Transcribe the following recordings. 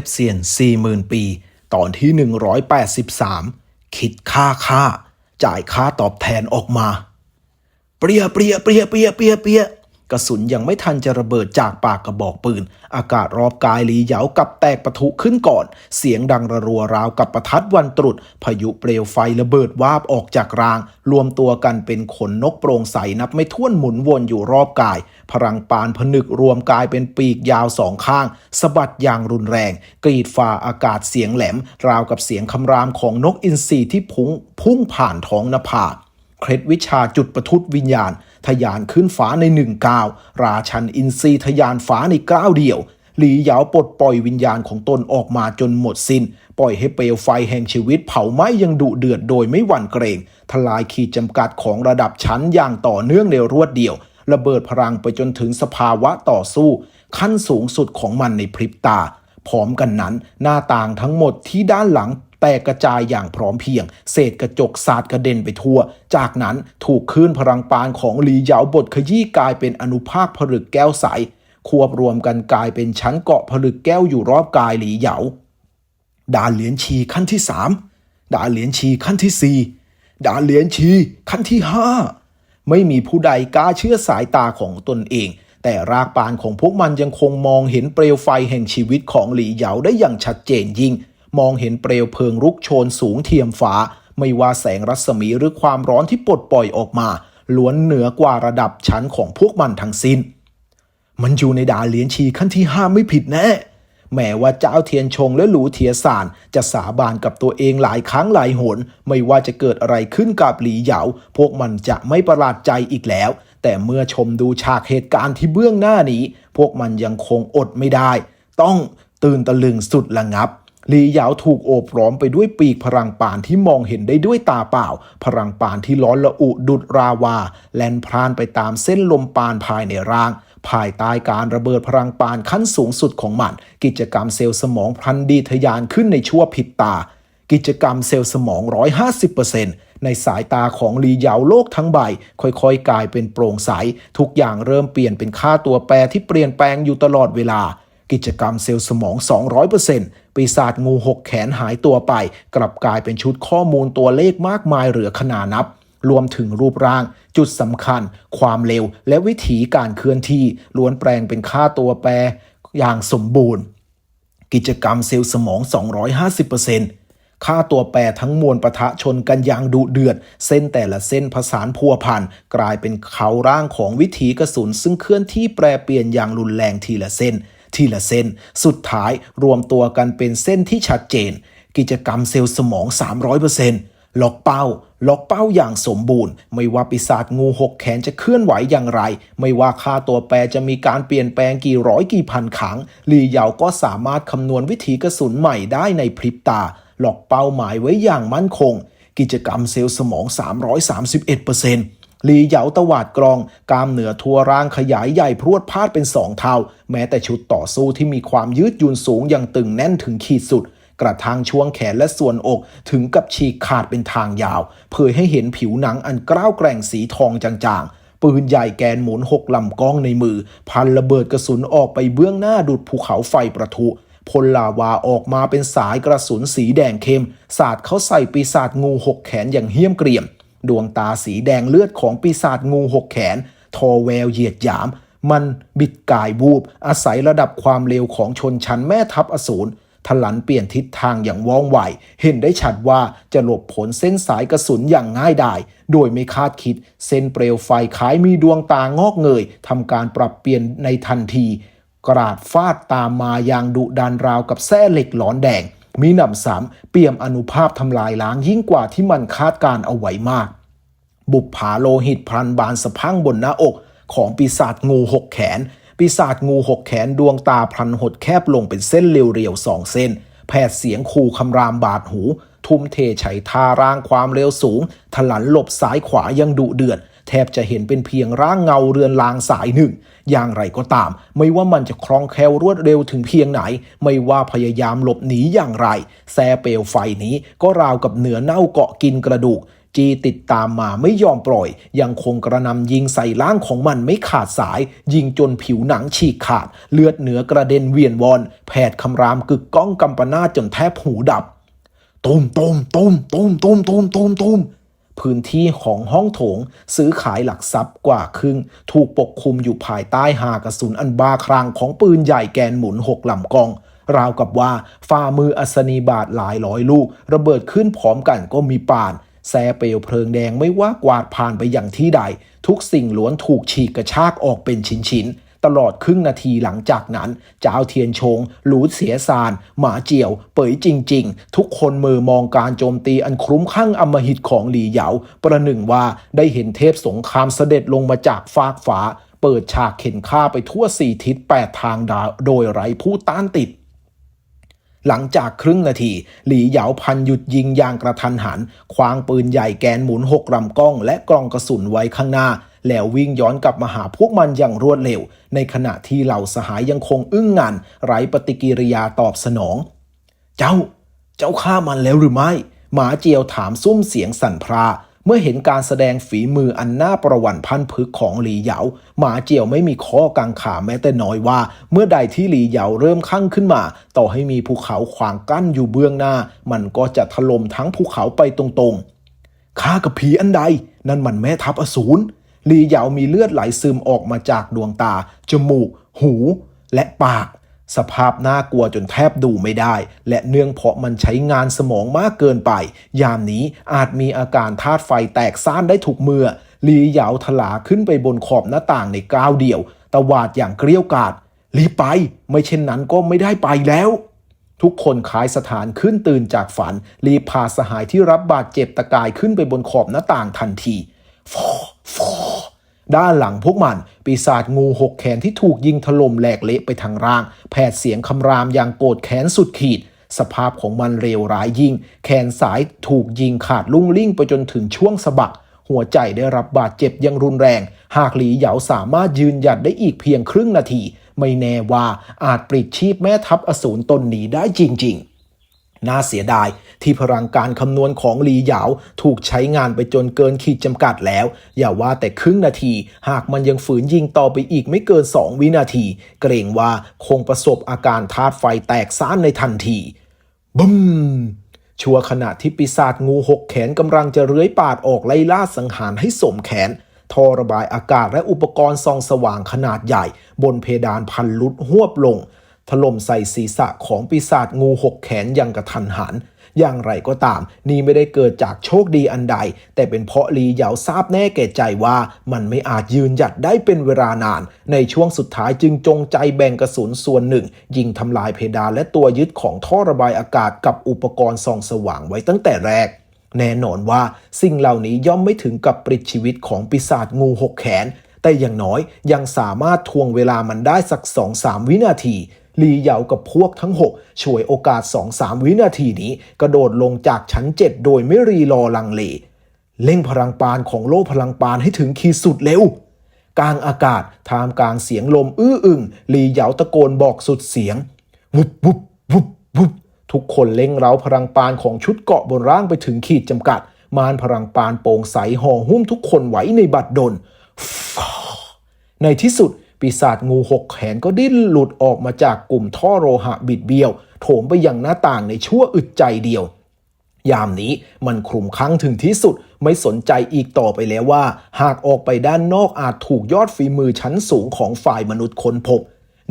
พเซียน 40,000 ปี ตอนที่ 183 คิดค่าค่า จ่ายค่าตอบแทนออกมา เปรียเปรียเปรียเปรียเปรียเปรีย กระสุนยังไม่ทันจะระเบิดจากปากกระบอกปืน อากาศรอบกายหลีเหยากับแตกปะทุขึ้นก่อน เสียงดังระรัวราวกับประทัดวันตรุษ พายุเปลวไฟระเบิดวาบออกจากราง รวมตัวกันเป็นขนนกโปร่งใสนับไม่ถ้วนหมุนวนอยู่รอบกาย พลังปานผนึกรวมกายเป็นปีกยาวสองข้างสะบัดอย่างรุนแรง กรีดฝ่าอากาศเสียงแหลม ราวกับเสียงคำรามของนกอินทรีที่พุ่งพุ่งผ่านท้องนภา เคล็ดวิชาจุดประทุดวิญญาณทะยานขึ้นฟ้าในหนึ่งก้าว ราชันอินทรีทะยานฟ้าในก้าวเดียว หลีเหยาวปลดปล่อยวิญญาณของตนออกมาจนหมดสิน้น ปล่อยให้เปลวไฟแห่งชีวิตเผาไหม้ยังดุเดือดโดยไม่หวั่นเกรง ทลายขีดจำกัดของระดับชั้นอย่างต่อเนื่องในรวดเดียว ระเบิดพลังไปจนถึงสภาวะต่อสู้ ขั้นสูงสุดของมันในพริบตาพร้อมกันนั้น หน้าต่างทั้งหมดที่ด้านหลัง แตกกระจายอย่างพร้อมเพรียง เศษกระจกสาดกระเด็นไปทั่ว จากนั้นถูกคลื่นพลังปานของหลีเหยาบดขยี้กลายเป็นอนุภาคผลึกแก้วใส ควบรวมกันกลายเป็นชั้นเกาะผลึกแก้วอยู่รอบกายหลีเหยาด่านเหรียญชีขั้นที่สามด่านเหรียญชีขั้นที่สี่ด่านเหรียญชีขั้นที่ห้าไม่มีผู้ใดกล้าเชื่อสายตาของตนเอง แต่รากปานของพวกมันยังคงมองเห็นเปลวไฟแห่งชีวิตของหลีเหยาได้อย่างชัดเจนยิ่ง มองเห็นเปลวเพลิงรุกโชนสูงเทียมฟ้า ไม่ว่าแสงรัศมีหรือความร้อนที่ปลดปล่อยออกมา ล้วนเหนือกว่าระดับชั้นของพวกมันทั้งสิ้น มันอยู่ในดาเหรียญชีขั้นที่ห้าไม่ผิดแน่แม้ว่าเจ้าเทียนชงและหลูเทียสานจะสาบานกับตัวเองหลายครั้งหลายหน ไม่ว่าจะเกิดอะไรขึ้นกับหลีเหยา พวกมันจะไม่ประหลาดใจอีกแล้ว แต่เมื่อชมดูฉากเหตุการณ์ที่เบื้องหน้านี้ พวกมันยังคงอดไม่ได้ ต้องตื่นตะลึงสุดระงับ หลีเหยาถูกโอบล้อมไปด้วยปีกพลังปานที่มองเห็นได้ด้วยตาเปล่า พลังปานที่ร้อนละอุดุดราวา แล่นพรานไปตามเส้นลมปานภายในร่าง ภายใต้การระเบิดพลังปานขั้นสูงสุดของมัน กิจกรรมเซลล์สมองพลันดีทะยานขึ้นในชั่วพริบตา กิจกรรมเซลล์สมอง 150%ในสายตาของลีเหยาโลกทั้งใบ ค่อยๆ กลายเป็นโปร่งใส ทุกอย่างเริ่มเปลี่ยนเป็นค่าตัวแปรที่เปลี่ยนแปลงอยู่ตลอดเวลา กิจกรรมเซลล์สมอง 200%ปีศาจงูหกแขนหายตัวไป กลับกลายเป็นชุดข้อมูลตัวเลขมากมายเหลือขนานับ รวมถึงรูปร่าง จุดสำคัญ ความเร็ว และวิถีการเคลื่อนที่ล้วนแปลงเป็นค่าตัวแปร อย่างสมบูรณ์ กิจกรรมเซลล์สมอง 250%ค่าตัวแปรทั้งมวลปะทะชนกันอย่างดุเดือด เส้นแต่ละเส้นผสานพัวพันกลายเป็นเขาร่างของวิถีกระสุน ซึ่งเคลื่อนที่แปรเปลี่ยนอย่างรุนแรงทีละเส้น ทีละเส้น สุดท้ายรวมตัวกันเป็นเส้นที่ชัดเจน กิจกรรมเซลล์สมอง 300%ล็อกเป้า ล็อกเป้าอย่างสมบูรณ์ ไม่ว่าปีศาจงูหกแขนจะเคลื่อนไหวอย่างไร ไม่ว่าค่าตัวแปรจะมีการเปลี่ยนแปลงกี่ร้อยกี่พันครั้งลีเหยาก็สามารถคำนวณวิถีกระสุนใหม่ได้ในพริบตา ล็อกเป้าหมายไว้อย่างมั่นคง กิจกรรมเซลล์สมอง 331% ลีเหยาตวาดกรอง กามเหนือทัวร่างขยายใหญ่พรวดพาดเป็นสองเท่า แม้แต่ชุดต่อสู้ที่มีความยืดหยุ่นสูงยังตึงแน่นถึงขีดสุด กระทั่งช่วงแขนและส่วนอกถึงกับฉีกขาดเป็นทางยาว เผยให้เห็นผิวหนังอันกล้าวแกร่งสีทองจางๆ ปืนใหญ่แกนหมุนหกลำกล้องในมือ พันระเบิดกระสุนออกไปเบื้องหน้าดุดภูเขาไฟประทุพลลาวาออกมาเป็นสายกระสุนสีแดงเข้ม สาดเข้าใส่ปีศาจงูหกแขนอย่างเหี้ยมเกรียม ดวงตาสีแดงเลือดของปีศาจงูหกแขน ทอแววเหยียดหยาม มันบิดกายบูบ อาศัยระดับความเร็วของชนชั้นแม่ทัพอสูรทลันเปลี่ยนทิศทางอย่างว่องไว เห็นได้ชัดว่าจะหลบผลเส้นสายกระสุนอย่างง่ายดาย โดยไม่คาดคิด เส้นเปลวไฟคล้ายมีดวงตางอกเงยทำการปรับเปลี่ยนในทันที กราดฟาดตามมาอย่างดุดันราวกับแส้เหล็กหลอนแดง มีหนำซ้ำเปี่ยมอนุภาพทำลายล้างยิ่งกว่าที่มันคาดการเอาไว้มาก บุปผาโลหิตพลันบานสะพังบนหน้าอก ของปีศาจงูหกแขน ปีศาจงูหกแขนดวงตาพลันหดแคบลงเป็นเส้นเรียวๆสองเส้น แผดเสียงคู่คำรามบาดหู ทุ่มเทใช้ท่าร่างความเร็วสูง ถลันหลบซ้ายขวายังดุเดือด แทบจะเห็นเป็นเพียงร่างเงาเรือนลางสายหนึ่ง อย่างไรก็ตาม ไม่ว่ามันจะคล่องแคล่วรวดเร็วถึงเพียงไหน ไม่ว่าพยายามหลบหนีอย่างไร แซเปลไฟนี้ก็ราวกับเหนือเน่าเกาะกินกระดูกจีติดตามมาไม่ยอมปล่อย ยังคงกระนำยิงใส่ร่างของมันไม่ขาดสาย ยิงจนผิวหนังฉีกขาด เลือดเหนือกระเด็นเวียนวอน แผดคำรามกึกก้องกำปนาจจนแทบหูดับ ตุ้มตุ้มตุ้มตุ้มตุ้มตุ้มตุ้มตุ้ม พื้นที่ของห้องโถง ซื้อขายหลักทรัพย์กว่าครึ่ง ถูกปกคลุมอยู่ภายใต้หากระสุนอันบ้าครางของปืนใหญ่แกนหมุนหกลำกองราวกับว่าฝ่ามืออัศนีบาทหลายร้อยลูก ระเบิดขึ้นพร้อมกันก็มีป่านแสเปลวเพลิงแดงไม่ว่ากวาดผ่านไปอย่างที่ใด ทุกสิ่งล้วนถูกฉีกกระชากออกเป็นชิ้นๆ ตลอดครึ่งนาทีหลังจากนั้นเจ้าเทียนชง หลูเสียซาน หมาเจียว เป๋ยจริง ๆ ทุกคนมือมองการโจมตีอันคลุ้มคลั่งอมหิตของหลีเหยา ประหนึ่งว่าได้เห็นเทพสงครามเสด็จลงมาจากฟากฟ้า เปิดฉากเข็นฆ่าไปทั่วสี่ทิศแปดทางดาโดยไร้ผู้ต้านติดหลังจากครึ่งนาที หลีเหยาพันหยุดยิงอย่างกระทันหัน ควางปืนใหญ่แกนหมุนหกลำกล้องและกรองกระสุนไว้ข้างหน้า แล้ววิ่งย้อนกลับมาหาพวกมันอย่างรวดเร็ว ในขณะที่เหล่าสหายยังคงอึ้งงันไร้ปฏิกิริยาตอบสนอง เจ้า เจ้าฆ่ามันแล้วหรือไม่ หมาเจียวถามซุ้มเสียงสั่นพราเมื่อเห็นการแสดงฝีมืออันน่าประวัติพันพึกของหลีเหยาหมาเจียวไม่มีข้อกังขาแม้แต่น้อยว่า เมื่อใดที่หลีเหยาเริ่มข้างขึ้นมา ต่อให้มีภูเขาขวางกั้นอยู่เบื้องหน้า มันก็จะถล่มทั้งภูเขาไปตรงๆข้ากับผีอันใด นั่นมันแม่ทัพอสูร ลีเหยามีเลือดไหลซึมออกมาจากดวงตา จมูก หู และปาก สภาพน่ากลัวจนแทบดูไม่ได้ และเนื่องเพราะมันใช้งานสมองมากเกินไป ยามนี้อาจมีอาการธาตุไฟแตกซ่านได้ทุกเมื่อลีเหยาถลาขึ้นไปบนขอบหน้าต่างในก้าวเดียว ตวาดอย่างเกรี้ยกาดรีบไป ไม่เช่นนั้นก็ไม่ได้ไปแล้ว ทุกคนขายสถานขึ้นตื่นจากฝัน รีบพาสหายที่รับบาดเจ็บตะกายขึ้นไปบนขอบหน้าต่างทันทีฟอ ด้านหลังพวกมัน ปีศาจงูหกแขนที่ถูกยิงถล่มแหลกเละไปทางร่าง แผดเสียงคำรามอย่างโกรธแค้นสุดขีด สภาพของมันเร็วร้ายยิ่ง แขนสายถูกยิงขาดลุ่งลิ่งไปจนถึงช่วงสะบัก หัวใจได้รับบาดเจ็บอยังรุนแรง หากหลีเหยาสามารถยืนหยัดได้อีกเพียงครึ่งนาที ไม่แน่ว่าอาจปลิดชีพแม่ทัพอสูรตนนี้ได้จริง ๆ น่าเสียดายที่พลังการคำนวณของหลีเหยาถูกใช้งานไปจนเกินขีดจำกัดแล้ว อย่าว่าแต่ครึ่งนาที หากมันยังฝืนยิงต่อไปอีกไม่เกิน 2 วินาที เกรงว่าคงประสบอาการธาตุไฟแตกซ่านในทันทีบึ้มชัวขณะที่ปีศาจงูหกแขนกำลังจะเลื้อยปาดออกไล่ล่าสังหารให้สมแขนท่อระบายอากาศและอุปกรณ์ส่องสว่างขนาดใหญ่ บนเพดานพันลุดหวบลง ถล่มใส่ศีรษะของปีศาจงูหกแขนอย่างกระทันหัน อย่างไรก็ตาม นี่ไม่ได้เกิดจากโชคดีอันใด แต่เป็นเพราะลีเหยาทราบแน่แก่ใจว่ามันไม่อาจยืนหยัดได้เป็นเวลานาน ในช่วงสุดท้ายจึงจงใจแบ่งกระสุนส่วนหนึ่ง ยิงทำลายเพดานและตัวยึดของท่อระบายอากาศกับอุปกรณ์ส่องสว่างไว้ตั้งแต่แรกแน่นอนว่าสิ่งเหล่านี้ย่อมไม่ถึงกับปลิดชีวิตของปีศาจงูหกแขน แต่อย่างน้อยยังสามารถทวงเวลามันได้สัก2-3วินาที ลีเหยากับพวกทั้ง 6 ช่วยโอกาส 2-3 วินาทีนี้ กระโดดลงจากชั้น 7 โดยไม่รีรอลังเลเร่งพลังปานของโล่พลังปานให้ถึงขีดสุดเร็วกลางอากาศท่ามกลางเสียงลมอื้ออึงลีเหยาตะโกนบอกสุดเสียงวุบวุบวุบวุบทุกคนเล็งเร้าพลังปานของชุดเกาะบนร่างไปถึงขีดจำกัด มารพลังปานโปร่งใสห่อหุ้มทุกคนไว้ในบัดดลในที่สุด ปีศาจงูหกแขนก็ดิ้นหลุดออกมาจากกลุ่มท่อโลหะบิดเบี้ยว โถมไปยังหน้าต่างในชั่วอึดใจเดียว ยามนี้มันคลุมคลั่งถึงที่สุดไม่สนใจอีกต่อไปแล้วว่า หากออกไปด้านนอกอาจถูกยอดฝีมือชั้นสูงของฝ่ายมนุษย์ค้นพบ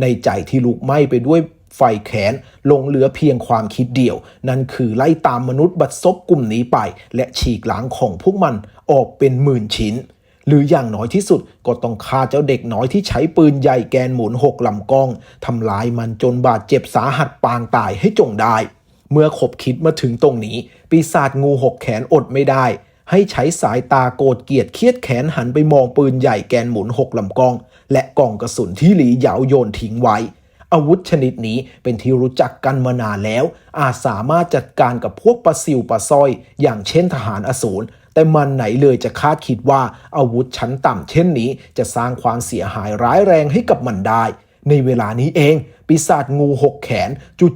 ในใจที่ลุกไหม้ไปด้วยไฟแขนลงเหลือเพียงความคิดเดียว นั่นคือไล่ตามมนุษย์บัดซบกลุ่มนี้ไป และฉีกล้างของพวกมันออกเป็นหมื่นชิ้น หรืออย่างน้อยที่สุดก็ต้องฆ่าเจ้าเด็กน้อยที่ใช้ปืนใหญ่แกนหมุนหกลำกล้องทำลายมันจนบาดเจ็บสาหัสปางตายให้จงได้ เมื่อขบคิดมาถึงตรงนี้ ปีศาจงูหกแขนอดไม่ได้ ให้ใช้สายตาโกรธเกลียดเครียดแขนหันไปมองปืนใหญ่แกนหมุนหกลำกล้อง และกล่องกระสุนที่หลีเหยาโยนทิ้งไว้อาวุธชนิดนี้เป็นที่รู้จักกันมานานแล้ว อาจสามารถจัดการกับพวกปลาซิวปลาสร้อย อย่างเช่นทหารอสูร แต่มันไหนเลยจะคาดคิดว่าอาวุธชั้นต่ำเช่นนี้ จะสร้างความเสียหายร้ายแรงให้กับมันได้ ในเวลานี้เอง ปีศาจงูหกแขน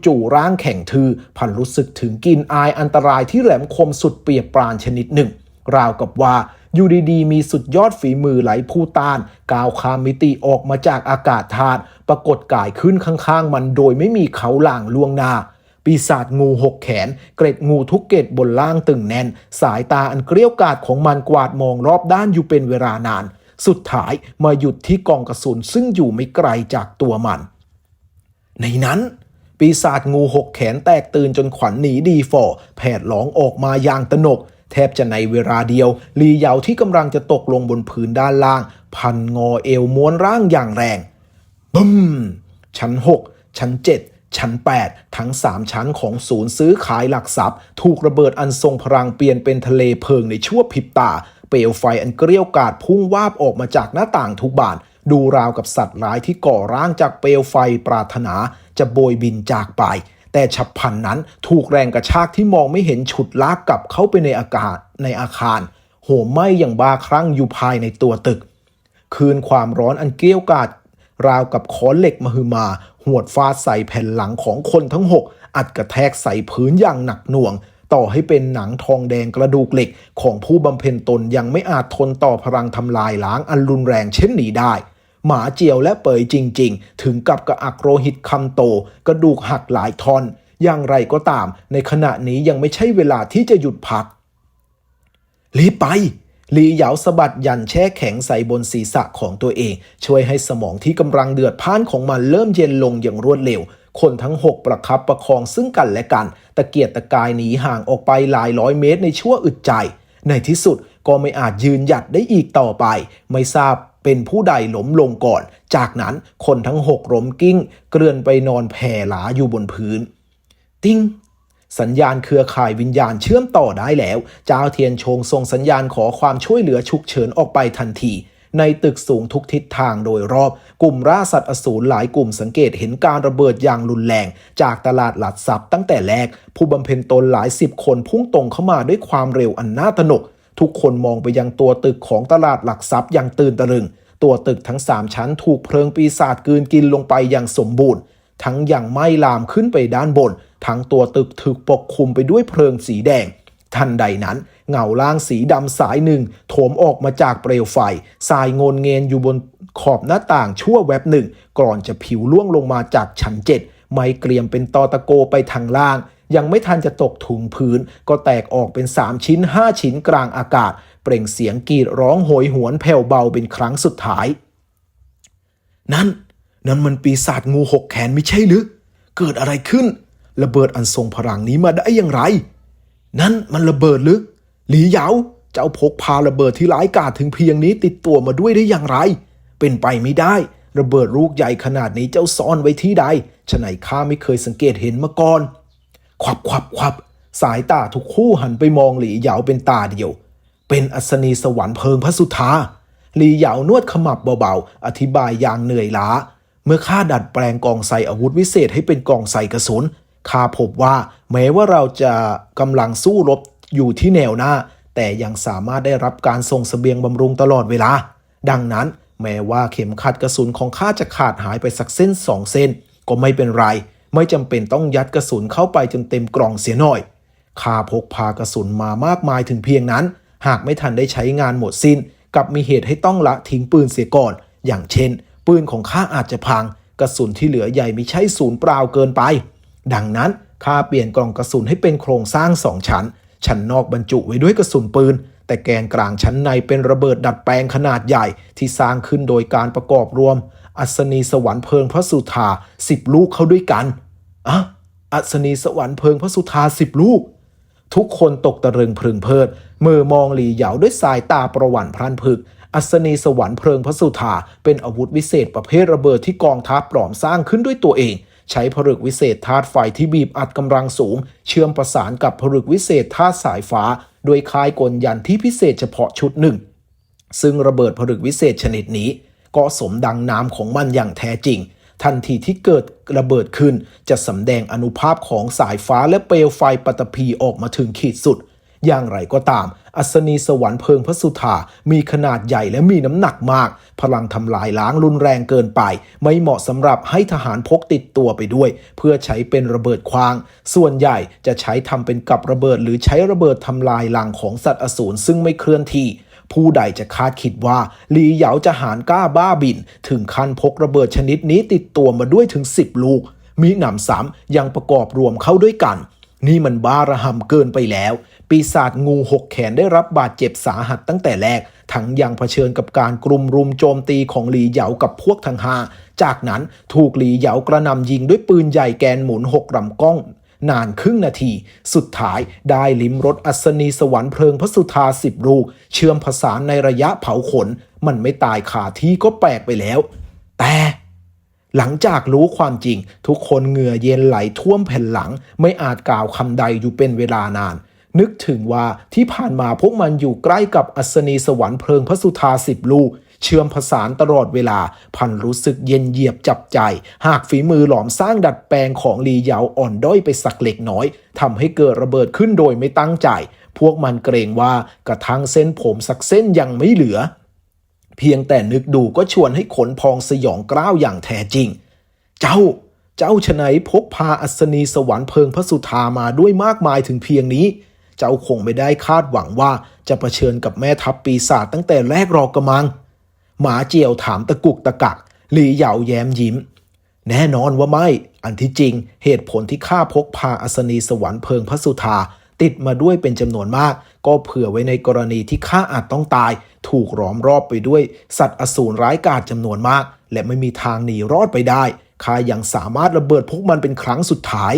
จู่ๆร่างแข็งทือ พันรู้สึกถึงกลินอายอันตรายที่แหลมคมสุดเปียบปราณชนิดหนึ่ง ราวกับว่าอยู่ดีๆมีสุดยอดฝีมือไหลผู้ต้านก้าวข้ามมิติออกมาจากอากาศธาตุปรากฏกายขึ้นข้างๆ มันโดยไม่มีเขาหล่างล่วงหน้า ปีศาจงูหกแขน เกร็ดงูทุกเกตบนล่างตึงแน่น สายตาอันเกลี้ยวกาดของมันกวาดมองรอบด้านอยู่เป็นเวลานาน สุดท้ายมาหยุดที่กองกระสุนซึ่งอยู่ไม่ไกลจากตัวมัน ในนั้นปีศาจงูหกแขนแตกตื่นจนขวัญหนีดีฟอแผดหลองออกมาอย่างตนก แทบจะในเวลาเดียว ลีเหยาที่กำลังจะตกลงบนพื้นด้านล่าง พันงอเอวม้วนร่างอย่างแรงบึ้มชั้น 6 ชั้น 7 ชั้น 8 ทั้ง 3 ชั้นของศูนย์ซื้อขายหลักทรัพย์ ถูกระเบิดอันทรงพลังเปลี่ยนเป็นทะเลเพลิงในชั่วพริบตา เปลวไฟอันเกรี้ยวกาดพุ่งวาบออกมาจากหน้าต่างทุกบานดูราวกับสัตว์ร้ายที่ก่อร่างจากเปลวไฟปรารถนา จะโบยบินจากไป แต่ฉับพลันนั้นถูกแรงกระชากที่มองไม่เห็นฉุดลากกลับเข้าไปในอากาศในอาคาร โหมไหม้อย่างบาคลั่งอยู่ภายในตัวตึก คืนความร้อนอันเกรี้ยวกาด ราวกับค้อนเหล็กมหึมา หวดฟาดใส่แผ่นหลังของคนทั้งหกอัดกระแทกใส่พื้นอย่างหนักหน่วง ต่อให้เป็นหนังทองแดงกระดูกเหล็ก ของผู้บำเพ็ญตนยังไม่อาจทนต่อพลังทำลายล้างอันรุนแรงเช่นนี้ได้หมาเจียวและเปยจริง ๆ ถึงกับกระอักโรหิตคำโต กระดูกหักหลายท่อน อย่างไรก็ตาม ในขณะนี้ยังไม่ใช่เวลาที่จะหยุดพักรีบไป ลีเหยาสะบัดยันแช่แข็งใส่บนศีรษะของตัวเอง ช่วยให้สมองที่กำลังเดือดพ่านของมันเริ่มเย็นลงอย่างรวดเร็ว คนทั้งหกประคับประคองซึ่งกันและกัน ตะเกียกตะกายหนีห่างออกไปหลายร้อยเมตรในชั่วอึดใจ ในที่สุดก็ไม่อาจยืนหยัดได้อีกต่อไป ไม่ทราบเป็นผู้ใดล้มลงก่อน จากนั้นคนทั้งหกล้มกิ้ง เกลื่อนไปนอนแผ่หลาอยู่บนพื้น ติ้ง สัญญาณเครือข่ายวิญญาณเชื่อมต่อได้แล้ว เจ้าเทียนชงส่งสัญญาณขอความช่วยเหลือฉุกเฉินออกไปทันที ในตึกสูงทุกทิศทางโดยรอบ กลุ่มล่าสัตว์อสูรหลายกลุ่มสังเกตเห็นการระเบิดอย่างรุนแรง จากตลาดหลักทรัพย์ตั้งแต่แรก ผู้บำเพ็ญตนหลายสิบคนพุ่งตรงเข้ามาด้วยความเร็วอันน่าตนก ทุกคนมองไปยังตัวตึกของตลาดหลักทรัพย์อย่างตื่นตะลึง ตัวตึกทั้งสามชั้นถูกเพลิงปีศาจกืนกินลงไปอย่างสมบูรณ์ ทั้งอย่างไหม้ลามขึ้นไปด้านบน ทั้งตัวตึกถูกปกคลุมไปด้วยเพลิงสีแดง ทันใดนั้น เงาล่างสีดำสายหนึ่งโถมออกมาจากเปลวไฟสายโงนเงนอยู่บนขอบหน้าต่างชั่วแวบหนึ่ง ก่อนจะผิวล่วงลงมาจากชั้นเจ็ดไม้เกรียมเป็นตอตะโกไปทางล่าง ยังไม่ทันจะตกถุงพื้น ก็แตกออกเป็น 3 ชิ้น 5 ชิ้นกลางอากาศ เปล่งเสียงกรีดร้องโหยหวนแผ่วเบาเป็นครั้งสุดท้าย นั่น นั่นมันปีศาจงูหกแขนไม่ใช่หรือ เกิดอะไรขึ้น ระเบิดอันทรงพลังนี้มาได้อย่างไร นั่นมันระเบิดหรือหลีเหยาเจ้าพกพาระเบิดที่ร้ายกาจถึงเพียงนี้ติดตัวมาด้วยได้อย่างไร เป็นไปไม่ได้ ระเบิดลูกใหญ่ขนาดนี้เจ้าซ่อนไว้ที่ใดฉะไหนข้าไม่เคยสังเกตเห็นมาก่อนควับควับควับสายตาทุกคู่หันไปมองหลีเหยาเป็นตาเดียว เป็นอัศนีสวรรค์เพิงพระสุธาหลีเหยานวดขมับเบาๆ อธิบายอย่างเหนื่อยล้า เมื่อข้าดัดแปลงกองใส่อาวุธวิเศษให้เป็นกองใส่กระสุน ข้าพบว่าแม้ว่าเราจะกำลังสู้รบอยู่ที่แนวหน้า แต่ยังสามารถได้รับการส่งเสบียงบำรุงตลอดเวลา ดังนั้นแม้ว่าเข็มขัดกระสุนของข้าจะขาดหายไปสักเส้นสองเส้น ก็ไม่เป็นไร ไม่จำเป็นต้องยัดกระสุนเข้าไปจนเต็มกล่องเสียหน่อยข้าพกพากระสุนมามากมายถึงเพียงนั้น หากไม่ทันได้ใช้งานหมดสิ้น กับมีเหตุให้ต้องละทิ้งปืนเสียก่อน อย่างเช่น ปืนของข้าอาจจะพัง กระสุนที่เหลือใหญ่ไม่ใช่ศูนย์เปล่าเกินไป ดังนั้นข้าเปลี่ยนกล่องกระสุนให้เป็นโครงสร้างสองชั้น ชั้นนอกบรรจุไว้ด้วยกระสุนปืน แต่แกนกลางชั้นในเป็นระเบิดดัดแปลงขนาดใหญ่ที่สร้างขึ้นโดยการประกอบรวม อัศนีสวรรค์เพลิงพระสุธาสิบลูกเข้าด้วยกันอะอัศนีสวรรค์เพลิงพระสุธาสิบลูก ทุกคนตกตะลึงพึงเพลิดมือมองหลีเหยาด้วยสายตาประหวันพรันผึก อัศนีสวรรค์เพลิงพระสุธาเป็นอาวุธวิเศษประเภทระเบิดที่กองทัพปลอมสร้างขึ้นด้วยตัวเอง ใช้ผลึกวิเศษธาตุไฟที่บีบอัดกำลังสูง เชื่อมประสานกับผลึกวิเศษธาตุสายฟ้า โดยคลายกลยันที่พิเศษเฉพาะชุดหนึ่ง ซึ่งระเบิดผลึกวิเศษชนิดนี้ ก็สมดังนามของมันอย่างแท้จริง ทันทีที่เกิดระเบิดขึ้น จะสำแดงอนุภาพของสายฟ้าและเปลวไฟปัตตภีออกมาถึงขีดสุด อย่างไรก็ตาม อัศนีสวรรค์เพิงพระสุธามีขนาดใหญ่และมีน้ำหนักมาก พลังทำลายล้างรุนแรงเกินไป ไม่เหมาะสำหรับให้ทหารพกติดตัวไปด้วย เพื่อใช้เป็นระเบิดควาง ส่วนใหญ่จะใช้ทำเป็นกับระเบิด หรือใช้ระเบิดทำลายลังของสัตว์อสูรซึ่งไม่เคลื่อนที่ผู้ใดจะคาดคิดว่าหลีเหยาจะหารกล้าบ้าบิน ถึงขั้นพกระเบิดชนิดนี้ติดตัวมาด้วยถึง 10 ลูก มีหนำซ้ำยังประกอบรวมเข้าด้วยกัน นี่มันบ้าระหำเกินไปแล้ว ปีศาจงูหกแขนได้รับบาดเจ็บสาหัสตั้งแต่แรก ทั้งยังเผชิญกับการกลุ่มรุมโจมตีของหลีเหยากับพวกทั้งห้าจากนั้นถูกหลีเหยากระนำยิงด้วยปืนใหญ่แกนหมุนหกลำกล้องนานครึ่งนาที สุดท้ายได้ลิ้มรสอัศนีสวรรค์เพลิงพระสุธาสิบลูก เชื่อมผสานในระยะเผาขน มันไม่ตายขาที่ก็แปลกไปแล้ว แต่ หลังจากรู้ความจริง ทุกคนเหงื่อเย็นไหลท่วมแผ่นหลัง ไม่อาจกล่าวคำใดอยู่เป็นเวลานาน นึกถึงว่าที่ผ่านมาพวกมันอยู่ใกล้กับอัศนีสวรรค์เพลิงพระสุธาสิบลูกเชื่อมผสานตลอดเวลา พันรู้สึกเย็นเยียบจับใจ หากฝีมือหลอมสร้างดัดแปลงของลีเหยาอ่อนด้อยไปสักเล็กน้อยทำให้เกิดระเบิดขึ้นโดยไม่ตั้งใจ พวกมันเกรงว่ากระทั่งเส้นผมสักเส้นยังไม่เหลือ เพียงแต่นึกดูก็ชวนให้ขนพองสยองกล้าวอย่างแท้จริง เจ้า เจ้าชไหนพกพาอัศนีสวรรค์เพิงพระสุธามาด้วยมากมายถึงเพียงนี้ เจ้าคงไม่ได้คาดหวังว่าจะะเผชิญกับแม่ทัพปีศาจตั้งแต่แรกรอกกระมัง หมาเจียวถามตะกุกตะกักหลีเหยาแย้มยิ้ม แน่นอนว่าไม่ อันที่จริง เหตุผลที่ข้าพกพาอัศนีสวรรค์เพิงพระสุธา ติดมาด้วยเป็นจำนวนมาก ก็เผื่อไว้ในกรณีที่ข้าอาจต้องตาย ถูกล้อมรอบไปด้วย สัตว์อสูรร้ายกาจจำนวนมาก และไม่มีทางหนีรอดไปได้ข้ายังสามารถระเบิดพวกมันเป็นครั้งสุดท้าย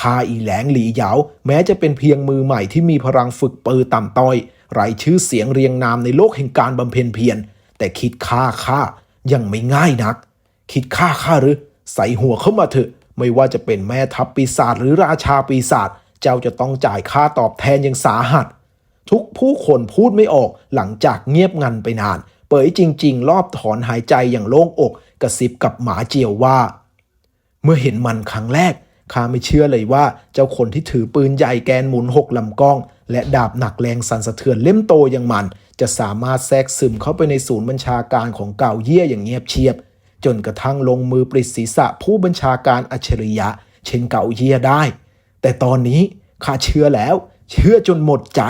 ข้าอีแหลงหลีเหยาแม้จะเป็นเพียงมือใหม่ที่มีพลังฝึกปือต่ำต้อยไร้ชื่อเสียงเรียงนามในโลกแห่งการบำเพ็ญเพียรแต่คิดฆ่าข้ายังไม่ง่ายนัก คิดฆ่าข้าหรือ ใส่หัวเข้ามาเถอะ ไม่ว่าจะเป็นแม่ทัพปีศาจหรือราชาปีศาจ เจ้าจะต้องจ่ายค่าตอบแทนอย่างสาหัส ทุกผู้คนพูดไม่ออกหลังจากเงียบงันไปนาน เปยจริง ๆ รอบถอนหายใจอย่างโล่งอกกระซิบกับหมาเจียวว่า เมื่อเห็นมันครั้งแรกข้าไม่เชื่อเลยว่าเจ้าคนที่ถือปืนใหญ่แกนหมุนหกลำกล้อง และดาบหนักแรงสั่นสะเทือนเล่มโตอย่างมัน จะสามารถแทรกซึมเข้าไปในศูนย์บัญชาการของเก่าเยี่ยอย่างเงียบเชียบ จนกระทั่งลงมือปลิศีรษะผู้บัญชาการอัจฉริยะ เช่นเก่าเยี่ยได้ แต่ตอนนี้ข้าเชื่อแล้ว เชื่อจนหมดใจ